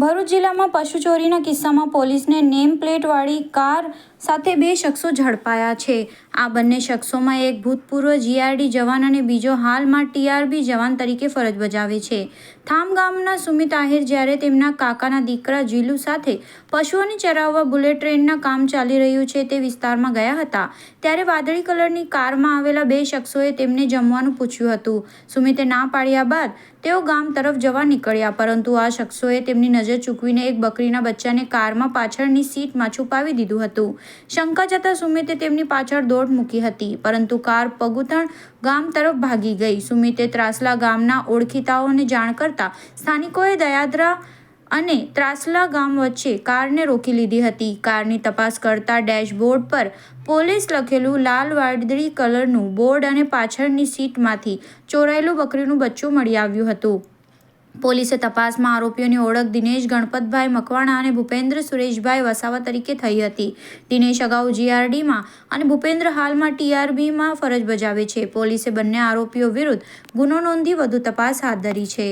ભરૂચ જિલ્લામાં પશુ ચોરીના કિસ્સામાં પોલીસને નેમ પ્લેટવાળી કાર સાથે બે શખ્સો ઝડપાયા છે. આ બંને શખ્સોમાં એક ભૂતપૂર્વ જીઆરડી જવાન અને બીજો હાલમાં ટીઆરબી જવાન તરીકે ફરજ બજાવે છે. થામ ગામના સુમિત આહિર જ્યારે તેમના કાકાના દીકરા જીલુ સાથે પશુઓને ચરાવવા બુલેટ ટ્રેનના કામ ચાલી રહ્યું છે તે વિસ્તારમાં ગયા હતા, ત્યારે વાદળી કલરની કારમાં આવેલા બે શખ્સોએ તેમને જમવાનું પૂછ્યું હતું. સુમિતે ના પાડ્યા બાદ તેઓ ગામ તરફ જવા નીકળ્યા, પરંતુ આ શખ્સોએ તેમની નજર ચૂકવીને એક બકરીના બચ્ચાને કારમાં પાછળની સીટમાં છુપાવી દીધું હતું. શંકા જતા સુમિતે તેમની પાછળ દોડ મૂકી હતી, પરંતુ કાર પગુથણ ગામ તરફ ભાગી ગઈ. સુમિતે ત્રાસલા ગામના ઓળખીતાઓને જાણ કરતા સ્થાનિકોએ દયાદરા અને ત્રાસલા ગામ વચ્ચે કારને રોકી લીધી હતી. કારની તપાસ કરતા ડેશબોર્ડ પર પોલીસ લખેલું લાલ વાદળી કલરનું બોર્ડ અને પાછળની સીટમાંથી ચોરાયેલું બકરીનું બચ્ચું મળી આવ્યું હતું. પોલીસે તપાસમાં આરોપીઓની ઓળખ દિનેશ ગણપતભાઈ મકવાણા અને ભૂપેન્દ્ર સુરેશભાઈ વસાવા તરીકે થઈ હતી. દિનેશ અગાઉ જીઆરડીમાં અને ભૂપેન્દ્ર હાલમાં ટીઆરબીમાં ફરજ બજાવે છે. પોલીસે બંને આરોપીઓ વિરુદ્ધ ગુનો નોંધી વધુ તપાસ હાથ ધરી છે.